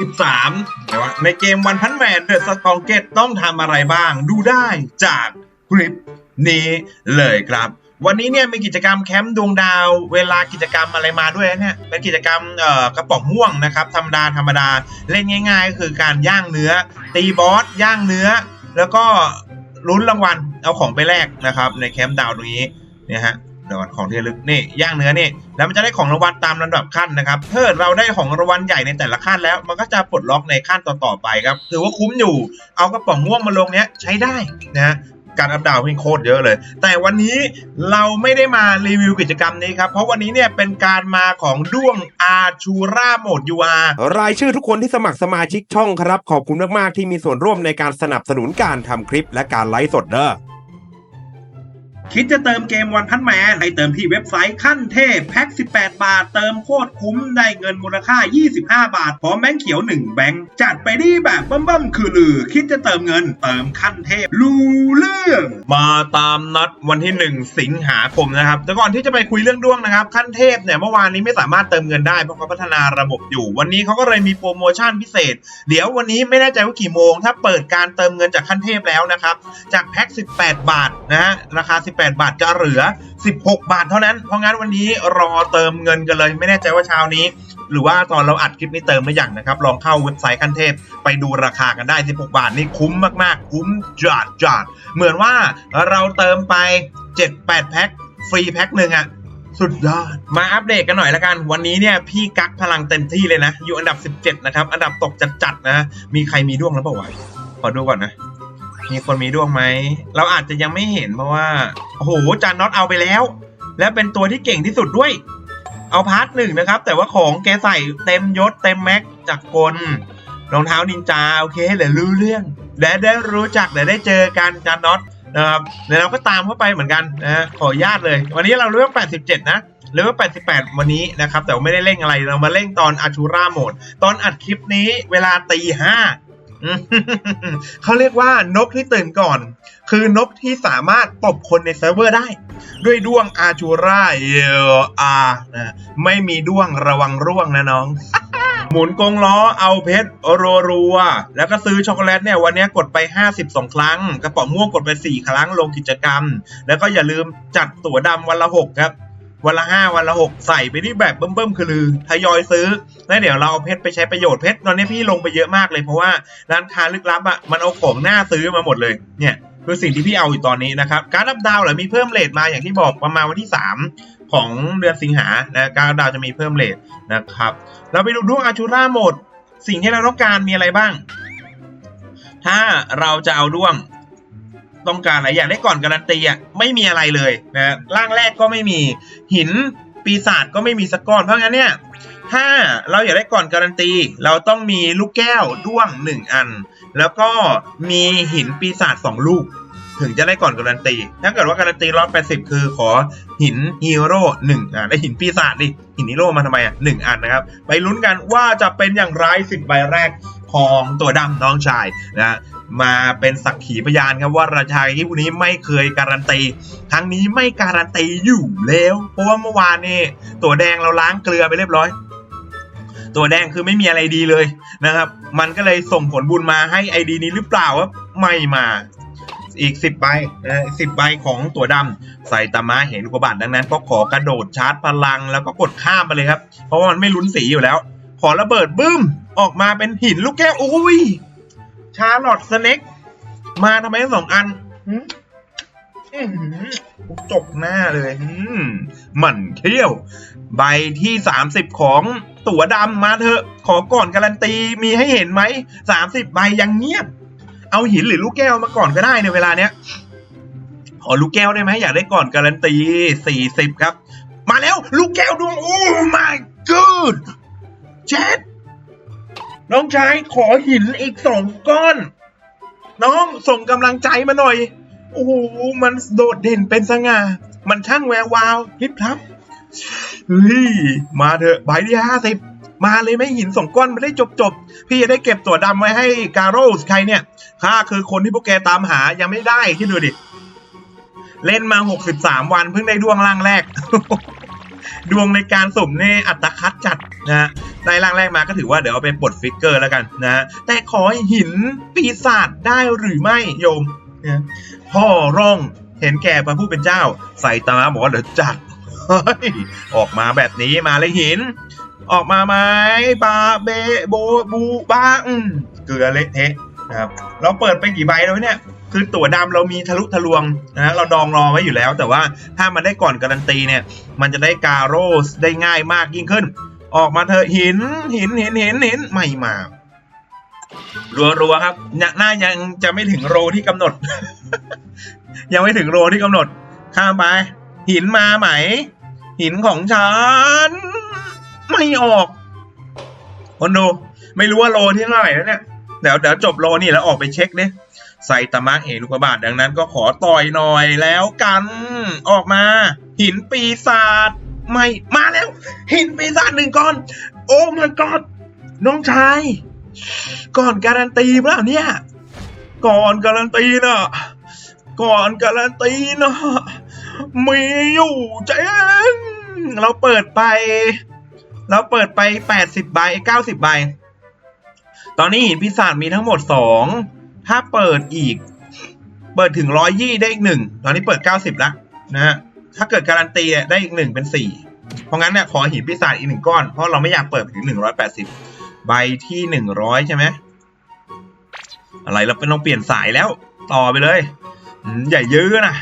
63แต่ว่าในเกมวันพันแมนเดอะสตองเกตต้องทำอะไรบ้าง ดูได้จากคลิปนี้เลยครับ วันนี้เนี่ยมีกิจกรรมแคมป์ดวงดาว เวลากิจกรรมอะไรมาด้วยเนี่ยเป็นกิจกรรมเอ่อกระป๋องม่วงนะครับธรรมดาธรรมดาเล่นง่ายๆ ก็คือการย่างเนื้อ ตีบอสย่างเนื้อ แล้วก็ลุ้นรางวัลเอาของไปแลกนะครับในแคมป์ดาวตรงนี้เนี่ยฮะ เดี๋ยวก่อนของที่ระลึกนี่ย่างเนื้อนี่แล้วมันจะได้ของรางวัลตามลำดับขั้นนะครับถ้าเกิดเราได้ของรางวัลใหญ่ในแต่ละขั้นแล้ว มันก็จะปลดล็อกในขั้นต่อๆไปครับถือว่าคุ้มอยู่ เอากระป๋องม่วงมาลงเนี้ยใช้ได้นะการอัพดาวน์วิ่งโคตรเยอะเลย แต่วันนี้เราไม่ได้มารีวิวกิจกรรมนี้ครับ เพราะวันนี้เนี่ยเป็นการมาของด้วงอาชูราโหมด UR รายชื่อทุกคนที่สมัครสมาชิกช่องครับ ขอบคุณมาก ๆ ที่มีส่วนร่วมในการสนับสนุนการทำคลิปและการไลฟ์สดเด้อ คิดจะเติมเกมวันพันแมนให้เติมที่เว็บไซต์ขั้นเทพแพ็ค 18 บาท เติมโคตรคุ้มได้เงินมูลค่า 25 บาท พร้อมแบงค์เขียว 1 แบงค์จัดไปดีแบบบั้มๆคือลือ คิดจะเติมเงินเติมขั้นเทพรู้เรื่อง มาตามนัดวันที่ 1 สิงหาคมนะครับแต่ก่อนที่จะไปคุยเรื่องด้วงนะครับ ขั้นเทพเนี่ยเมื่อวานนี้ไม่สามารถเติมเงินได้เพราะเขาพัฒนาระบบอยู่ วันนี้เขาก็เลยมีโปรโมชั่นพิเศษ เดี๋ยววันนี้ไม่แน่ใจว่ากี่โมง ถ้าเปิดการเติมเงินจากขั้นเทพแล้วนะครับจากแพ็ค 18 บาทนะฮะราคา 18 8 บาทจะเหลือ 16 บาทเท่านั้น เพราะงั้นวันนี้รอเติมเงินกันเลย ไม่แน่ใจว่าเช้านี้ หรือว่าตอนเราอัดคลิปนี้เติมหรือยังนะครับ ลองเข้าเว็บไซต์ขั้นเทพไปดูราคากันได้ 16 บาทนี่คุ้มมาก ๆ คุ้มจัดจัดเหมือนว่าเราเติมไป 7-8 แพ็คฟรีแพ็คหนึ่งอะสุดยอด มาอัปเดตกันหน่อยละกัน วันนี้เนี่ยพี่กักพลังเต็มที่เลยนะ อยู่อันดับ 17 นะครับ อันดับตกจัดๆนะ มีใครมีด้วงแล้วเปล่าวะ ขอดูก่อนนะ มีคนมีดวงไหม เราอาจจะยังไม่เห็นเพราะว่า โอ้โห จานน็อตเอาไปแล้ว และเป็นตัวที่เก่งที่สุดด้วย เอาพาร์ทหนึ่งนะครับ แต่ว่าของแกใส่เต็มยศเต็มแม็กจากกล รองเท้านินจา โอเคเดี๋ยวรู้เรื่องเดี๋ยวได้รู้จักเดี๋ยวได้เจอกันจานน็อตนะครับเดี๋ยวเราก็ตามเข้าไปเหมือนกันนะขออนุญาตเลย วันนี้เราเลือก87 นะเลือก88 วันนี้นะครับ แต่ไม่ได้เร่งอะไร เรามาเร่งตอนอาชูราโหมด ตอนอัดคลิปนี้เวลาตีห้า เขาเรียกว่านกที่ตื่นก่อน คือนกที่สามารถตบคนในเซิร์ฟเวอร์ได้ ด้วยด้วงอาจูราเอลอานะไม่มีด้วงระวังร่วงนะน้อง หมุนกงล้อเอาเพชรรัวๆแล้วก็ซื้อช็อกโกแลตเนี่ยวันนี้กดไป 52 ครั้ง กระป๋องม่วงกดไป 4 ครั้งลงกิจกรรม แล้วก็อย่าลืมจัดตั๋วดำวันละ 6 ครับ วันละห้าวันละหกใส่ไปที่แบบเบิ่มๆคือลือทยอยซื้อ แล้วเดี๋ยวเราเอาเพชรไปใช้ประโยชน์เพชรตอนนี้พี่ลงไปเยอะมากเลยเพราะว่าร้านค้าลึกลับอะมันเอาของหน้าซื้อมาหมดเลยเนี่ยคือสิ่งที่พี่เอาอยู่ตอนนี้นะครับ การรับดาวหรือมีเพิ่มเลทมาอย่างที่บอกประมาณวันที่ 3 ของเดือนสิงหานะการรับดาวจะมีเพิ่มเลทนะครับ เราไปดูดวงอาชูราหมด สิ่งที่เราต้องการมีอะไรบ้าง ถ้าเราจะเอาดวงต้องการอะไรอยากได้ก่อนการันตีอะไม่มีอะไรเลยนะร่างแรกก็ไม่มี หินปีศาจก็ไม่มีสักก้อน เพราะงั้นเนี่ยถ้าเราอยากได้ก่อนการันตี เราต้องมีลูกแก้วด้วงหนึ่งอัน แล้วก็มีหินปีศาจสองลูก ถึงจะได้ก่อนการันตี ถ้าเกิดว่าการันตีร้อยแปดสิบคือขอหินฮีโร่หนึ่งอะได้หินปีศาจดิหินฮีโร่มาทำไมอะหนึ่งอันนะครับ ไปลุ้นกันว่าจะเป็นอย่างไรสิบใบแรก ของตัวดำน้องชายนะมาเป็นสักขีพยานครับว่าราชาที่พวกนี้ไม่เคยการันตีครั้งนี้ไม่การันตีอยู่แล้ว เพราะว่าเมื่อวานนี่ตัวแดงเราล้างเกลือไปเรียบร้อย ตัวแดงคือไม่มีอะไรดีเลยนะครับ มันก็เลยส่งผลบุญมาให้ไอดีนี้หรือเปล่าว่าไม่มาอีก 10ใบนะสิบใบของตัวดำใส่ตามาเห็นกว่าบาทดังนั้น ก็ขอกระโดดชาร์จพลังแล้วก็กดข้ามไปเลยครับ เพราะว่ามันไม่ลุ้นสีอยู่แล้ว ขอระเบิดบึ้ม ออกมาเป็นหินลูกแก้วอุ้ยชาร์ลอตสเน็กมาทำไมทั้งสองอันหืมอื้อหือจบหน้าเลยอืมหมั่นเที่ยว ใบที่30ของตั๋วดำมาเถอะ ขอก่อนการันตีมีให้เห็นไหม30ใบยังเงียบ เอาหินหรือลูกแก้วมาก่อนก็ได้ในเวลาเนี้ยขอลูกแก้วได้ไหมอยากได้ก่อนการันตี40ครับ มาแล้วลูกแก้วดวงโอ้ my god เจ็ด น้องชายขอหินอีกสองก้อน น้องส่งกำลังใจมาหน่อย โอ้โห มันโดดเด่นเป็นสง่า มันช่างแวววาวพริบพรับเฮ้ยมาเถอะใบที่ห้าสิบมาเลยไม่หินสองก้อนไม่ได้จบจบพี่จะได้เก็บตัวดำไว้ให้การโรสใครเนี่ยข้าคือคนที่พวกแกตามหายังไม่ได้คิดดูดิ เล่นมาหกสิบสามวันเพิ่งได้ดวงล่างแรก ดวงในการสุ่มนี่อัตคัดจัดนะฮะได้ร่างแรกมาก็ถือว่าเดี๋ยวเอาไปปลดฟิกเกอร์แล้วกันนะฮะแต่ขอหินปีศาจได้หรือไม่โยมนะพ่อร่องเห็นแก่พระผู้เป็นเจ้า ใส่ตาบอกว่าเดี๋ยวจัดออกมาแบบนี้มาเลยหิน ออกมาไหมบาเบโบบูบ้าอืมเกลือเละเทะนะครับเราเปิดไปกี่ใบแล้วเนี่ย คือตั๋วดำเรามีทะลุทะลวงนะเราดองรอไว้อยู่แล้ว แต่ว่าถ้ามันได้ก่อนการันตีเนี่ย มันจะได้การโรสได้ง่ายมากยิ่งขึ้น ออกมาเถอะหินหินหินหินหินไม่มารัวๆครับน่าน่ายังจะไม่ถึงโรที่กำหนด ยังไม่ถึงโรที่กำหนด ข้ามไป หินมาไหม หินของฉัน ไม่ออกคนดูไม่รู้ว่าโลที่เท่าไหร่แล้วเนี่ยเดี๋ยวเดี๋ยวจบโลนี่แล้วออกไปเช็คดิ ไซตามะเอลูกบาทดังนั้นก็ขอต่อยหน่อยแล้วกัน ออกมา หินปีศาจไม่มาแล้ว หินปีศาจหนึ่งก้อน โอ้ my god น้องชาย ก่อนการันตีเปล่าเนี่ย ก่อนการันตีนะก่อนการันตีนะมีอยู่เจนเราเปิดไป เราเปิดไป 80 ใบ 90 ใบ ตอนนี้หินปีศาจมีทั้งหมด 2 ถ้าเปิดอีก เปิดถึง120ได้อีกหนึ่งตอนนี้เปิด90แล้วนะฮะถ้าเกิดการันตีได้อีกหนึ่งเป็น4เพราะงั้นเนี่ยขอหินปีศาจอีกหนึ่งก้อนเพราะเราไม่อยากเปิดไปถึง180ใบที่100ใช่ไหมอะไรเราเป็นต้องเปลี่ยนสายแล้ว ต่อไปเลยอย่ายื้อนะ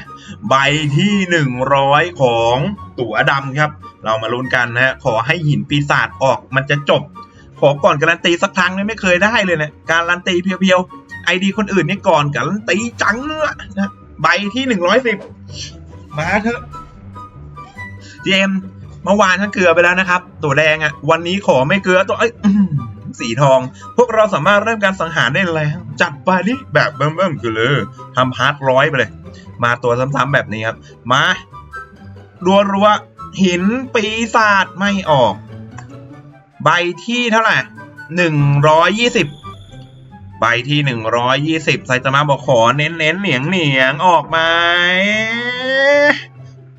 ใบที่หนึ่งร้อยของตั๋วดำครับ เรามาลุ้นกันนะฮะขอให้หินปีศาจออกมันจะจบ ขอก่อนการันตีสักครั้งเนี่ยไม่เคยได้เลยเนะการันตีเพียวๆ ไอดีคนอื่นนี่ก่อนกันตีจังอะนะใบที่หนึ่งร้อยสิบมาเถอะเจมเมื่อวานฉันเกลือไปแล้วนะครับ ตัวแดงอะวันนี้ขอไม่เกลือตัวเอ้ยอื้อหือสีทอง พวกเราสามารถเริ่มการสังหารได้แล้ว จัดไปดิแบบเบิ่มๆคือเลยทำฮาร์ดร้อยไปเลย มาตัวซ้ำๆแบบนี้ครับ มารัวๆหินปีศาจไม่ออก ใบที่เท่าไหร่หนึ่งร้อยยี่สิบ ใบที่หนึ่งร้อยยี่สิบไซตามะบอกขอเน้นเน้นๆเหนียงเหนียงออกมา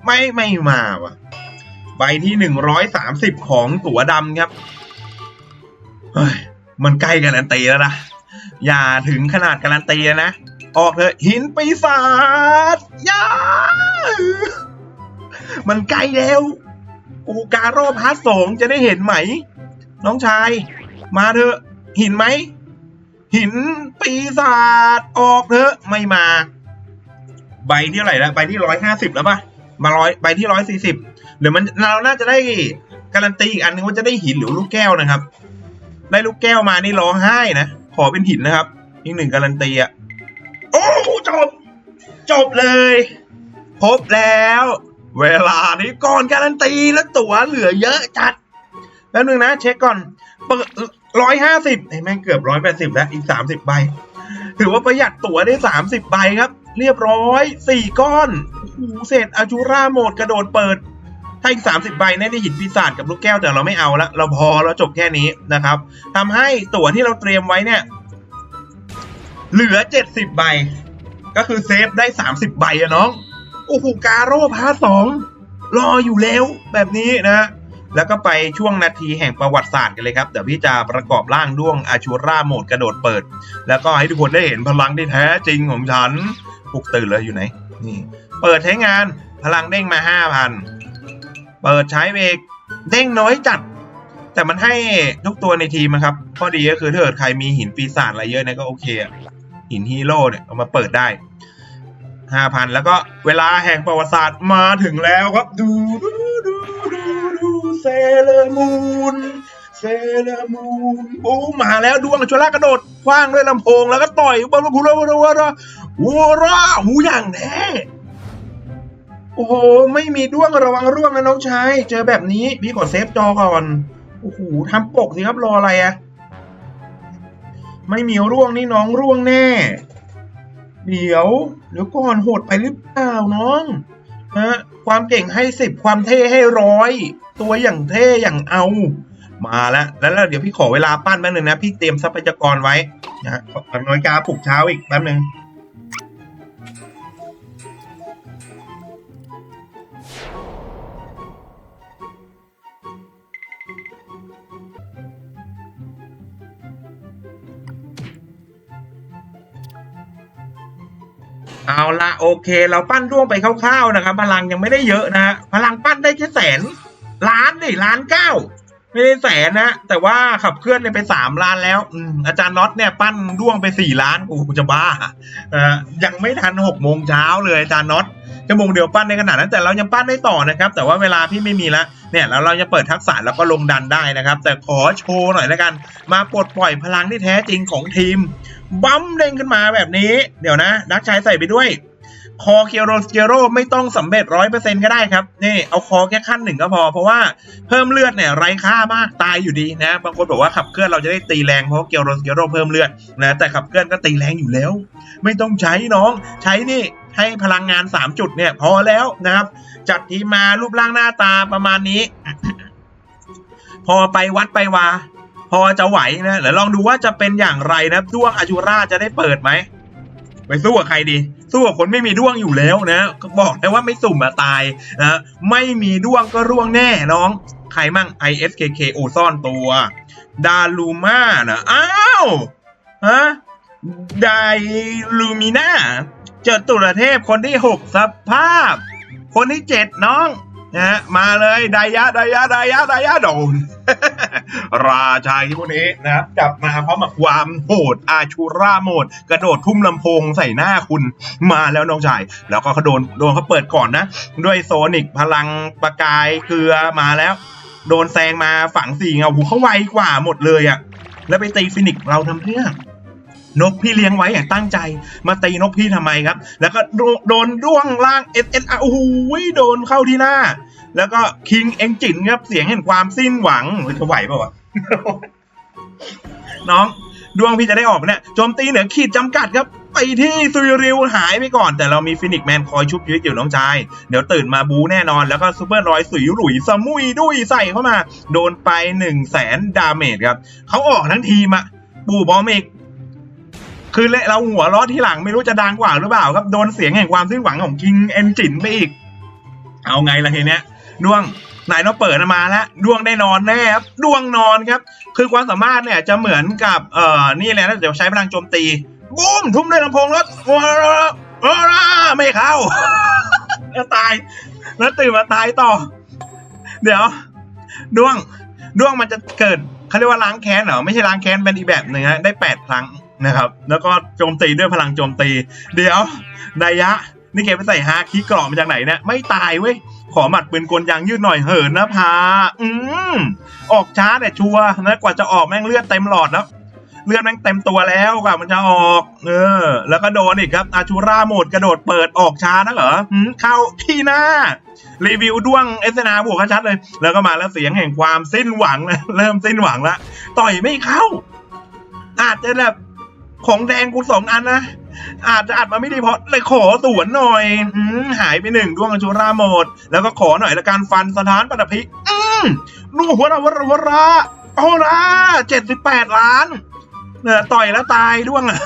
ไม่ไม่มาว่ะ ใบที่หนึ่งร้อยสามสิบของตั๋วดำครับเฮ้ยมันใกล้การันตีแล้วนะอย่าถึงขนาดการันตีเลยนะ ออกเถอะหินปีศาจย่ามันใกล้แล้วอูการโรพาร์ทสองจะได้เห็นไหม น้องชาย มาเถอะหินไหม หินปีศาจออกเถอะไม่มา ใบที่เท่าไหร่แล้วใบที่ร้อยห้าสิบแล้วป่ะมาร้อยใบที่ร้อยสี่สิบเดี๋ยวมันเราน่าจะได้การันตีอีกอันนึงว่าจะได้หินหรือลูกแก้วนะครับ ได้ลูกแก้วมานี่ร้องไห้นะขอเป็นหินนะครับอีกหนึ่งการันตีอะโอ้จบ จบเลย พบแล้ว เวลานี้ก่อนการันตีแล้วตั๋วเหลือเยอะจัดแป๊บนึงนะ เช็คก่อนเปิด ร้อยห้าสิบไอ้แม่งเกือบร้อยแปดสิบแล้วอีกสามสิบใบ ถือว่าประหยัดตั๋วได้สามสิบใบครับ เรียบร้อยสี่ก้อนโอ้โหเศษอาจูราโหมดกระโดดเปิด ถ้าอีกสามสิบใบเนี่ยได้หินปีศาจกับลูกแก้วแต่เราไม่เอาละเราพอเราจบแค่นี้นะครับทำให้ตั๋วที่เราเตรียมไว้เนี่ย เหลือเจ็ดสิบใบ ก็คือเซฟได้สามสิบใบอะน้องโอ้โหการโร่พาสองรออยู่แล้วแบบนี้นะ แล้วก็ไปช่วงนาทีแห่งประวัติศาสตร์กันเลยครับ เดี๋ยวพี่จะประกอบร่างด้วงอาชูราโหมดกระโดดเปิด แล้วก็ให้ทุกคนได้เห็นพลังที่แท้จริงของฉันปลุกตื่นเลยอยู่ไหน นี่ เปิดใช้งานพลังเด้งมาห้าพันเปิดใช้เวกเด้งน้อยจัด แต่มันให้ทุกตัวในทีมนะครับข้อดีก็คือถ้าเกิดใครมีหินปีศาจอะไรเยอะเนี่ยก็โอเค หินฮีโร่เนี่ยเอามาเปิดได้ห้าพันแล้วก็เวลาแห่งประวัติศาสตร์มาถึงแล้วครับดูดู เซเลมูนเซเลมูนโอ้มาแล้วดวงชลากระโดดคว้างด้วยลำโพงแล้วก็ต่อยบอลลูนแล้วแล้วแล้ววัวร่าหูอย่างแน่โอ้โหไม่มีด้วงระวังร่วงนะน้องชายเจอแบบนี้พี่ขอเซฟจอก่อนโอ้โหทำปกสิครับรออะไรอะไม่มีร่วงนี่น้องร่วงแน่ เดี๋ยวเดี๋ยวก่อนโหดไปหรือเปล่าน้อง ฮะความเก่งให้สิบความเท่ให้ร้อยตัวอย่างเท่อย่างเอามาแล้วแล้วเดี๋ยวพี่ขอเวลาปั้นแป๊บนึงนะ พี่เตรียมทรัพยากรไว้นะฮะขอนาฬิกาปลุกเช้าอีกแป๊บนึง เอาละโอเค เราปั้นด้วงไปคร่าวๆนะครับ พลังยังไม่ได้เยอะนะฮะพลังปั้นได้แค่แสนล้านดิล้านเก้าไม่ได้แสนนะ แต่ว่าขับเคลื่อนไปสามล้านแล้วอืมอาจารย์น็อตเนี่ยปั้นด้วงไปสี่ล้านโอ้โหจะบ้าเอ่อยังไม่ทันหกโมงเช้าเลยอาจารย์น็อตชั่วโมงเดียวปั้นในขนาดนั้นแต่เรายังปั้นได้ต่อนะครับ แต่ว่าเวลาพี่ไม่มีละเนี่ยแล้วเราจะเปิดทักษะแล้วก็ลงดันได้นะครับ แต่ขอโชว์หน่อยแล้วกัน มาปลดปล่อยพลังที่แท้จริงของทีม บัมเด้งขึ้นมาแบบนี้ เดี๋ยวนะนักชายใส่ไปด้วย คอเคียโรสเกโรไม่ต้องสำเร็จร้อยเปอร์เซ็นก็ได้ครับ นี่เอาคอแค่ขั้นหนึ่งก็พอ เพราะว่าเพิ่มเลือดเนี่ยไร้ค่ามากตายอยู่ดีนะ บางคนบอกว่าขับเคลื่อนเราจะได้ตีแรงเพราะเกียโรสเกโรเพิ่มเลือดนะแต่ขับเคลื่อนก็ตีแรงอยู่แล้ว ไม่ต้องใช้น้อง ใช้นี่ให้พลังงาน 3 จุดเนี่ยพอแล้วนะครับ จัดทีมมารูปร่างหน้าตาประมาณนี้ พอไปวัดไปวา พอจะไหวนะเดี๋ยวลองดูว่าจะเป็นอย่างไรนะด้วงอาจูราจะได้เปิดไหมไปสู้กับใครดี สู้กับคนไม่มีด้วงอยู่แล้วนะ ก็บอกได้ว่าไม่สุ่มมาตายนะไม่มีด้วงก็ร่วงแน่น้อง ใครมั่ง ISKK โอซ่อนตัว ดาลูมานะอ้าวฮะไดลูมิน่าเจดตุรเทพคนที่หกสภาพ คนที่เจ็ดน้อง นะฮะมาเลยไดยะไดยะไดยะไดยะโดน ราชาที่พวกนี้นะครับกลับมาพร้อมกับความโหดอาชูราโหมด กระโดดทุ่มลำโพงใส่หน้าคุณมาแล้วน้องชาย แล้วก็เขาโดนโดนเขาเปิดก่อนนะ ด้วยโซนิกพลังประกายเกลือมาแล้ว โดนแซงมาฝังสี่เงาหูเขาไวกว่าหมดเลยอะแล้วไปตีฟินิกเราทำเพื่อ นกพี่เลี้ยงไว้อย่างตั้งใจ มาตีนกพี่ทำไมครับ แล้วก็โดนโดนด้วงล่าง S S R โอ้โหโดนเข้าที่หน้า แล้วก็คิงเอ็งจินครับเสียงแห่งความสิ้นหวังเฮ้ยเขาไหวเปล่าวะน้องดวงพี่จะได้ออกไหมเนี่ยโจมตีเหนือขีดจำกัดครับ ไปที่ซุยริวหายไปก่อน แต่เรามีฟินิกแมนคอยชุบชีวิตอยู่น้องชาย เดี๋ยวตื่นมาบูแน่นอน แล้วก็ซูเปอร์รอยสุยหลุยสมุยดุยใส่เข้ามา โดนไป1นึ่งแสนดาเมจครับ เขาออกทั้งทีมอะปูบอมอีก คือเราหัวเร้อที่หลังไม่รู้จะดังกว่าหรือเปล่า ครับโดนเสียงแห่งความสิ้นหวังของคิงเอนจินไปอีก เอาไงล่ะทีเนี้ยดวงนายน้องเปิดมาแล้วดวงได้นอนแน่ครับดวงนอนครับ คือความสามารถเนี่ยจะเหมือนกับเอ่อนี่แหละนะเดี๋ยวใช้พลังโจมตีบูมทุ่มด้วยลำโพงแล้วว้าไม่เข้าแล้วตายแล้วตื่นมาตายต่อ เดี๋ยว ดวงดวงมันจะเกิดเขาเรียกว่าล้างแค้นเหรอไม่ใช่ล้างแค้นเป็นอีแบบหนึ่งนะได้แปดครั้ง นะครับ แล้วก็โจมตีด้วยพลังโจมตี เดี๋ยวไดยะ นี่เกไปใส่ฮาคีกรอบมาจากไหนเนี่ยไม่ตายเว้ย ขอหมัดปืนกลยางยืดหน่อยเหินนะพา อืมออกช้าแต่ชัวนะกว่าจะออกแม่งเลือดเต็มหลอดแล้วเลือดแม่งเต็มตัวแล้วกว่ามันจะออก เออ แล้วก็โดนอีกครับ อาชูราโหมดกระโดดเปิดออกช้านะเหรอเข้าที่หน้า รีวิวด้วงเอสนาบวกชัดเลย แล้วก็มาแล้วเสียงแห่งความสิ้นหวังนะเริ่มสิ้นหวังละต่อยไม่เข้า อาจจะแบบ ของแดงกูสองอันนะ อาจจะอัดมาไม่ดีเพราะเลยขอสวนหน่อยอืมหายไปหนึ่งดวงอชูราหมด แล้วก็ขอหน่อยละการฟันสถานปัตภิอืมนู่หัวระวระวระโอ้ละเจ็ดสิบแปดล้านเนี่ยต่อยแล้วตายด้วงอะ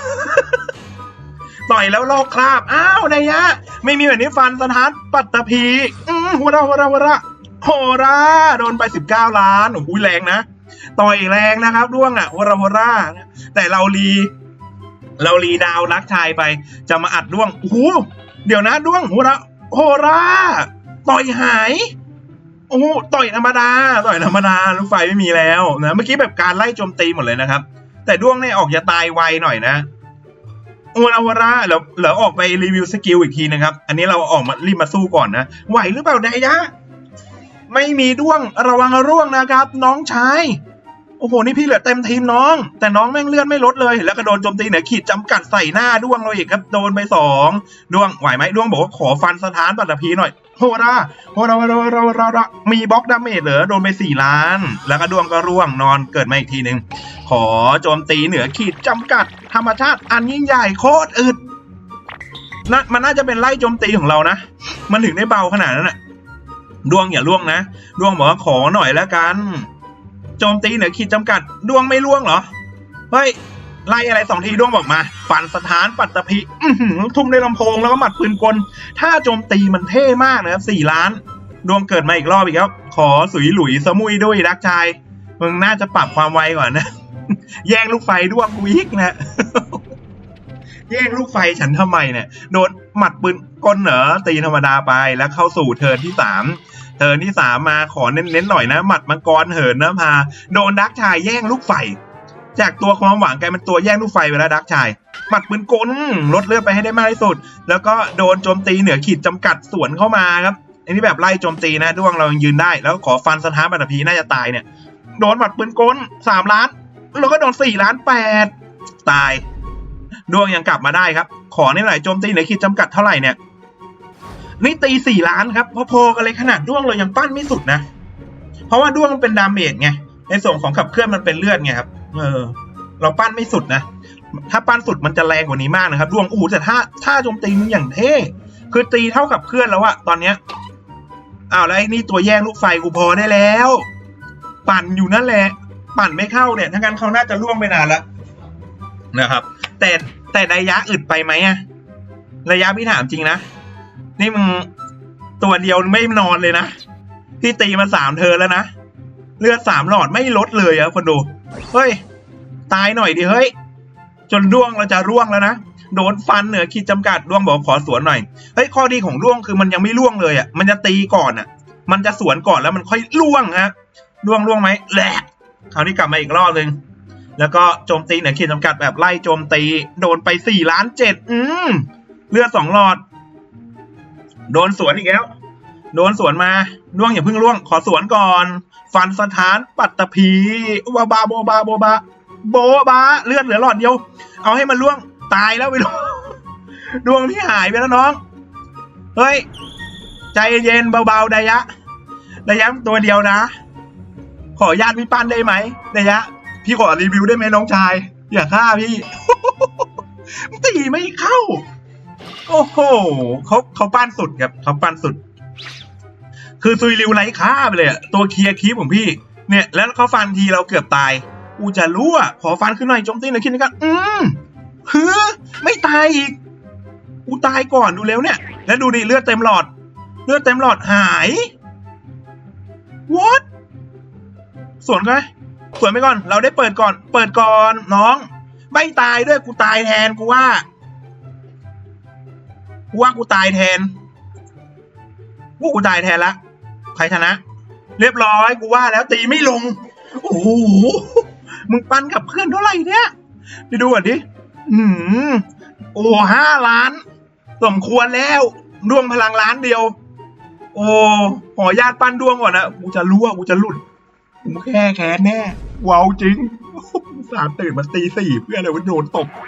ต่อยแล้วโลกคราบ อ้าว นายะ ไม่มีแบบนี้ฟันสถานปัตตภีอืมหัวระหัวระหัวระโหราโดนไปสิบเก้าล้านโอ้โหแรงนะ ต่อยแรงนะครับด้วงอะหัวระหัวระแต่เรารี เรารีดาวรักชายไป จะมาอัดด้วงโอ้โหเดี๋ยวนะด้วงหัวระโหราต่อยหายโอ้โต่อยธรรมดา ต่อยธรรมดาลูกไฟไม่มีแล้วนะเมื่อกี้แบบการไล่โจมตีหมดเลยนะครับ แต่ด้วงเนี่ยออกจะตายไวหน่อยนะโอลาวาร่าเดี๋ยวเดี๋ยวออกไปรีวิวสกิลอีกทีนะครับ อันนี้เราออกมารีบมาสู้ก่อนนะ ไหวหรือเปล่าไดยะ ไม่มีด้วงระวังร่วงนะครับ น้องชาย โอ้โห นี่พี่เหลือเต็มทีมน้อง แต่น้องแม่งเลื่อนไม่ลดเลย แล้วก็โดนโจมตีเหนือขีดจำกัดใส่หน้าด้วงเราอีกครับ โดนไปสองด้วงไหวไหมด้วงบอกว่าขอฟันสถานปัตตภีหน่อยโหราโหราโหราโหราโหราโหรา มีบล็อกดาเมจเหรอ โดนไปสี่ล้าน แล้วก็ด้วงก็ร่วงนอนเกิดมาอีกทีหนึ่ง ขอโจมตีเหนือขีดจำกัด ธรรมชาติอันยิ่งใหญ่โคตรอึดนะมันน่าจะเป็นไล่โจมตีของเรานะ มันถึงได้เบาขนาดนั้นน่ะ ดวงอย่าล่วงนะ ดวงบอกว่าขอหน่อยแล้วกัน โจมตีเหนือขีดจำกัดดวงไม่ล่วงเหรอ เฮ้ย ไล่อะไรสองทีดวงบอกมา ฝันสถานปัตตภีทุ่มในลำโพงแล้วก็หมัดปืนกล ถ้าโจมตีมันเท่มากนะครับสี่ล้าน ดวงเกิดมาอีกรอบอีกแล้วขอสุยหลุยสมุยด้วยรักชาย มึงน่าจะปรับความไวก่อนนะ แย่งลูกไฟด้วงกูอีกนะแย่งลูกไฟฉันทำไมเนี่ย โดนหมัดปืนกลเหรอตีธรรมดาไปแล้วเข้าสู่เทิร์นที่สาม เทิร์นที่สามมาขอเน้นๆหน่อยนะ หมัดมังกรเหินนะพา โดนดักชายแย่งลูกไฟ จากตัวความหวังกลายเป็นตัวแย่งลูกไฟไปแล้วดักชาย หมัดปืนกลลดเลือดไปให้ได้มากที่สุด แล้วก็โดนโจมตีเหนือขีดจำกัดสวนเข้ามาครับอันนี้แบบไล่โจมตีนะด้วงเรายังยืนได้ แล้วขอฟันสถานบัตรพีน่าจะตายเนี่ย โดนหมัดปืนกลสามล้าน แล้วก็โดนสี่ล้านแปดตายดวงยังกลับมาได้ครับ ขอนี่หน่อยโจมตีเหนือขีดจำกัดเท่าไหร่เนี่ย นี่ตีสี่ล้านครับพอๆกันเลยขนาดด้วงเรายังปั้นไม่สุดนะ เพราะว่าด้วงมันเป็นดาเมจไงในส่วนของขับเคลื่อนมันเป็นเลือดไงครับเออ เราปั้นไม่สุดนะถ้าปั้นสุดมันจะแรงกว่านี้มากนะครับด้วงอู้แต่ถ้าถ้าโจมตีมึงอย่างเท่คือตีเท่ากับเพื่อนแล้วอะตอนเนี้ยอ้าวแล้วไอ้นี่ตัวแย่งลูกไฟกูพอได้แล้ว ปั่นอยู่นั่นแหละ ปั่นไม่เข้าเนี่ยถ้างั้นเขาน่าจะล่วงไปนานแล้วนะครับ แต่แต่ระยะอึดไปไหมอะระยะพี่ถามจริงนะ นี่มึงตัวเดียวไม่นอนเลยนะพี่ตีมาสามเธอแล้วนะ เลือดสามหลอดไม่ลดเลยอะคนดู เฮ้ย ตายหน่อยดิเฮ้ย จนร่วงเราจะร่วงแล้วนะ โดนฟันเหนือขีดจำกัดร่วงบอกขอสวนหน่อย เฮ้ยข้อดีของร่วงคือมันยังไม่ร่วงเลยอะ่ะมันจะตีก่อนอะ่ะมันจะสวนก่อนแล้วมันค่อยร่วงฮะ ร่วงร่วงไหมแหละคราวนี้กลับมาอีกรอบหนึ่งแล้วก็โจมตีเหนือขีดจำกัดแบบไล่โจมตี โดนไปสี่ล้านเจ็ดอืมเลือดสองหลอด โดนสวนอีกแล้ว โดนสวนมาร่วงอย่าเพิ่งร่วง ขอสวนก่อน ฟันสถานปัตตภีบาบาโบบาโบบาโบบาเลือดเหลือหลอดเดียว เอาให้มันร่วงตายแล้วไปดูดวงพี่หายไปแล้วน้อง เฮ้ย ใจเย็นเบาๆดายะดายะตัวเดียวนะ ขอญาติพี่ปั้นได้ไหมดายะ พี่ขอรีวิวได้ไหมน้องชาย อย่าฆ่าพี่ตีไม่เข้า โอ้โหเขาเขาปั้นสุดครับเขาปั้นสุด คือซุยริวไร้ค่าไปเลยอะตัวเคลียร์คีปของพี่ เนี่ยแล้วเขาฟันทีเราเกือบตาย กูจะรู้อะขอฟันขึ้นหน่อยโจมตีหน่อยคิดนึงกันอืมเฮ้อไม่ตายอีก กูตายก่อนดูเร็วเนี่ย แล้วดูดิเลือดเต็มหลอด เลือดเต็มหลอดหาย what สวนกันไหมสวนไปก่อน เราได้เปิดก่อน เปิดก่อนน้อง ไม่ตายด้วยกูตายแทนกูว่า กูว่ากูตายแทนกูกูตายแทนละใครชนะ เรียบร้อยกูว่าแล้วตีไม่ลง โอ้โห มึงปั้นกับเพื่อนเท่าไหร่เนี่ยไปดูก่อนดิอืมโอ้ห้าล้าน สมควรแล้วดวงพลังล้านเดียว โอ้ขอญาตปั้นดวงก่อนนะกูจะรู้ว่ากูจะหลุดกูแค่แค้นแน่ว้าวจริงสามตื่นมาตีสี่เพื่ออะไรวะโดนตบ